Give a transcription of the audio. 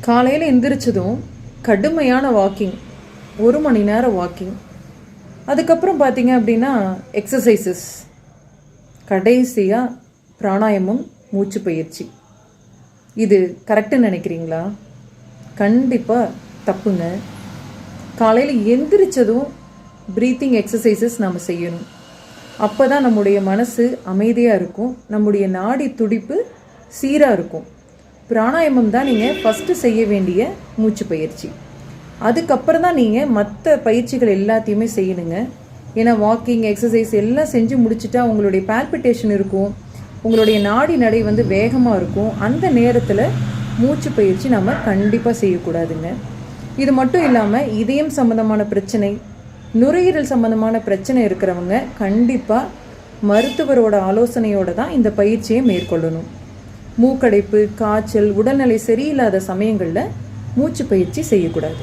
காலையில் எந்திரிச்சதும் கடுமையான வாக்கிங் ஒரு மணி நேரம் வாக்கிங் அதுக்கப்புறம் பார்த்தீங்க அப்படின்னா எக்ஸசைசஸ் கடைசியாக பிராணாயமும் மூச்சு பயிற்சி. இது கரெக்டுன்னு நினைக்கிறீங்களா? கண்டிப்பாக தப்புங்க. காலையில் எந்திரிச்சதும் ப்ரீத்திங் எக்ஸசைசஸ் நாம் செய்யணும். அப்போ தான் நம்முடைய மனசு அமைதியாக இருக்கும். நம்முடைய நாடி துடிப்பு சீராக இருக்கும். பிராணாயாமம் தான் நீங்கள் ஃபஸ்ட்டு செய்ய வேண்டிய மூச்சு பயிற்சி. அதுக்கப்புறம் தான் நீங்கள் மற்ற பயிற்சிகள் எல்லாத்தையுமே செய்யணுங்க. ஏன்னா வாக்கிங் எக்ஸசைஸ் எல்லாம் செஞ்சு முடிச்சுட்டா உங்களுடைய பால்பிட்டேஷன் இருக்கும். உங்களுடைய நாடி நடை வந்து வேகமாக இருக்கும். அந்த நேரத்தில் மூச்சு பயிற்சி நம்ம கண்டிப்பாக செய்யக்கூடாதுங்க. இது மட்டும் இல்லாமல் இதயம் சம்மந்தமான பிரச்சனை நுரையீரல் சம்மந்தமான பிரச்சனை இருக்கிறவங்க கண்டிப்பாக மருத்துவரோட ஆலோசனையோடு தான் இந்த பயிற்சியை மேற்கொள்ளணும். மூக்கடைப்பு காய்ச்சல் உடல்நிலை சரியில்லாத சமயங்களில் மூச்சு பயிற்சி செய்யக்கூடாது.